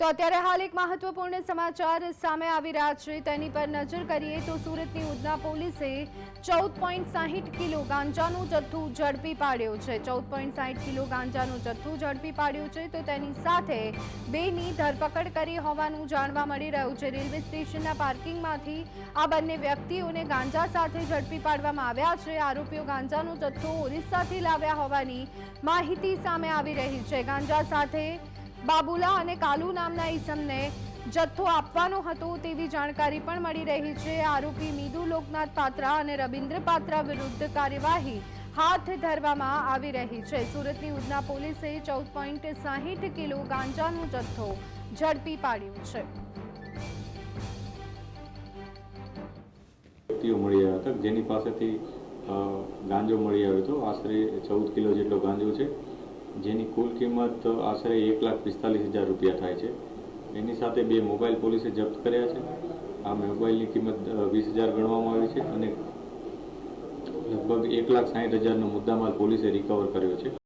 તો અત્યારે હાલ એક મહત્વપૂર્ણ સમાચાર સામે આવી રહ્યા છે. તેની પર નજર કરીએ તો સુરતની ઉધના પોલીસે ચૌદ પોઈન્ટ સાહીઠ કિલો ગાંજાનું જથ્થું ઝડપી પાડ્યો છે. ચૌદ પોઈન્ટ સાહીઠ કિલો ગાંજાનું જથ્થું ઝડપી પાડ્યું છે તો તેની સાથે બેની ધરપકડ કરી હોવાનું જાણવા મળી રહ્યું છે. રેલવે સ્ટેશનના પાર્કિંગમાંથી આ બંને વ્યક્તિઓને ગાંજા સાથે ઝડપી પાડવામાં આવ્યા છે. આરોપીઓ ગાંજાનો જથ્થો ઓરિસ્સાથી લાવ્યા હોવાની માહિતી સામે આવી રહી છે. ગાંજા સાથે બાબુલા અને કાલુ નામના ઈસમને જથ્થો આપવાનો હતો તેવી જાણકારી પણ મળી રહી છે. આરોપી મીદુ લોકનાથ પાત્રા અને રવિન્દ્ર પાત્રા વિરુદ્ધ કાર્યવાહી હાથ ધરવામાં આવી રહી છે. સુરતની ઉધના પોલીસે ચૌદ પોઈન્ટ સાહીઠ કિલો ગાંજાનો જથ્થો ઝડપી પાડ્યો છે. મળી આવ્યા હતા. જેની પાસેથી ગાંજો મળી આવ્યો હતો. આશરે ચૌદ કિલો જેટલો ગાંજો છે. જેની કુલ કિંમત આશરે એક લાખ પિસ્તાલીસ હજાર રૂપિયા થાય છે. એની સાથે બે મોબાઈલ પોલીસે જપ્ત કર્યા છે. આ મોબાઈલની કિંમત વીસ હજાર ગણવામાં આવી છે અને લગભગ એક લાખ સાઠ હજારનો મુદ્દામાલ પોલીસે રિકવર કર્યો છે.